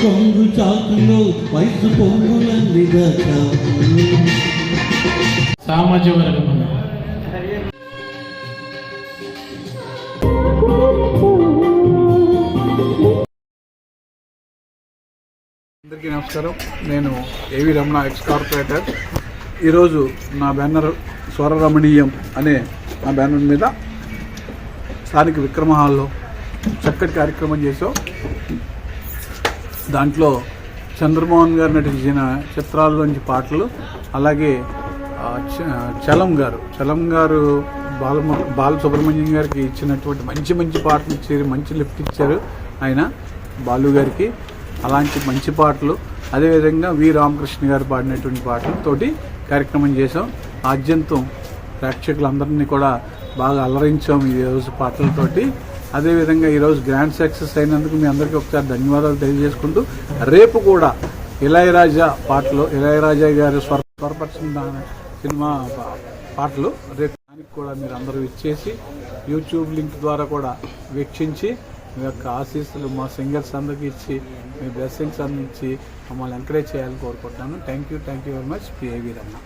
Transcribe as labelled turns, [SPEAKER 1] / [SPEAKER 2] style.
[SPEAKER 1] కొంగు చాకులో వయసు
[SPEAKER 2] సామాజిక వర్గం
[SPEAKER 3] అందరికీ నమస్కారం. నేను ఏవి రమణ ఎక్స్ కార్పొరేటర్ ఈరోజు నా బ్యానర్ స్వరరమణీయం అనే నా బ్యానర్ మీద స్థానిక విక్రమ హాల్లో చక్కటి కార్యక్రమం చేసాం దాంట్లో చంద్రమోహన్ గారు నటించిన చిత్రాల్లోంచి పాటలు అలాగే చ- చలం గారు. చలం గారు బాల బాల సుబ్రహ్మణ్యం గారికి ఇచ్చినటువంటి మంచి మంచి పాటలు ఇచ్చారు మంచి లిఫ్ట్ ఇచ్చారు ఆయన బాలు గారికి. అలాంటి మంచి పాటలు. అదేవిధంగా వి రామకృష్ణ గారు పాడినటువంటి పాటలతోటి కార్యక్రమం చేసాం ఆద్యంతం ప్రేక్షకులందరినీ కూడా బాగా అలరించాం ఈ రోజు పాటలతోటి. అదేవిధంగా ఈరోజు గ్రాండ్ సక్సెస్ అయినందుకు మీ అందరికీ ఒకసారి ధన్యవాదాలు తెలియజేసుకుంటూ రేపు కూడా ఇళయరాజా పాటలు ఇళయరాజా గారి స్వర స్వరపరిచిన సినిమా పాటలు రేపు దానికి కూడా మీరు అందరూ ఇచ్చేసి యూట్యూబ్ లింక్ ద్వారా కూడా వీక్షించి మీ యొక్క ఆశీస్సులు మా సింగర్స్ అందరికీ ఇచ్చి మీ బ్లెస్సింగ్స్ అందించి మమ్మల్ని ఎంకరేజ్ చేయాలని కోరుకుంటున్నాను. Thank you thank you very much పిఏవి Ramana